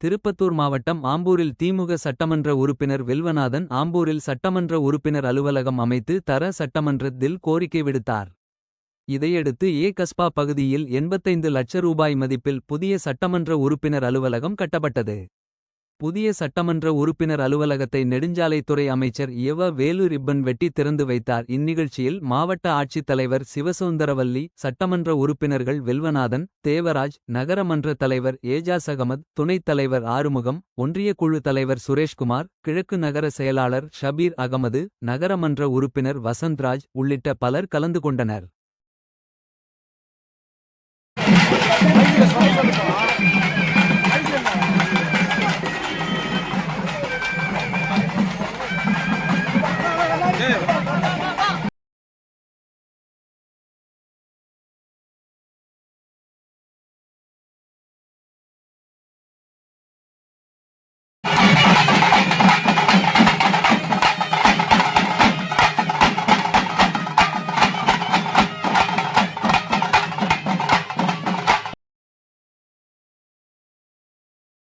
திருப்பத்தூர் மாவட்டம் ஆம்பூரில் திமுக சட்டமன்ற உறுப்பினர் வில்வநாதன் ஆம்பூரில் சட்டமன்ற உறுப்பினர் அலுவலகம் அமைத்து தர சட்டமன்றத்தில் கோரிக்கை விடுத்தார். இதையடுத்து ஏ கஸ்பா பகுதியில் 85 லட்ச ரூபாய் மதிப்பில் புதிய சட்டமன்ற உறுப்பினர் அலுவலகம் கட்டப்பட்டது. புதிய சட்டமன்ற உறுப்பினர் அலுவலகத்தை நெடுஞ்சாலைத்துறை அமைச்சர் எவ வேலு ரிப்பன் வெட்டி திறந்து வைத்தார். இந்நிகழ்ச்சியில் மாவட்ட ஆட்சித் தலைவர் சிவசுந்தரவல்லி. சட்டமன்ற உறுப்பினர்கள் வெல்வநாதன் தேவராஜ். நகரமன்ற தலைவர் ஏஜாஸ் அகமது துணைத் தலைவர் ஆறுமுகம். ஒன்றிய குழு தலைவர் சுரேஷ்குமார் கிழக்கு நகர செயலாளர் ஷபீர் அகமது. நகரமன்ற உறுப்பினர் வசந்த்ராஜ் உள்ளிட்ட பலர் கலந்து கொண்டனர்.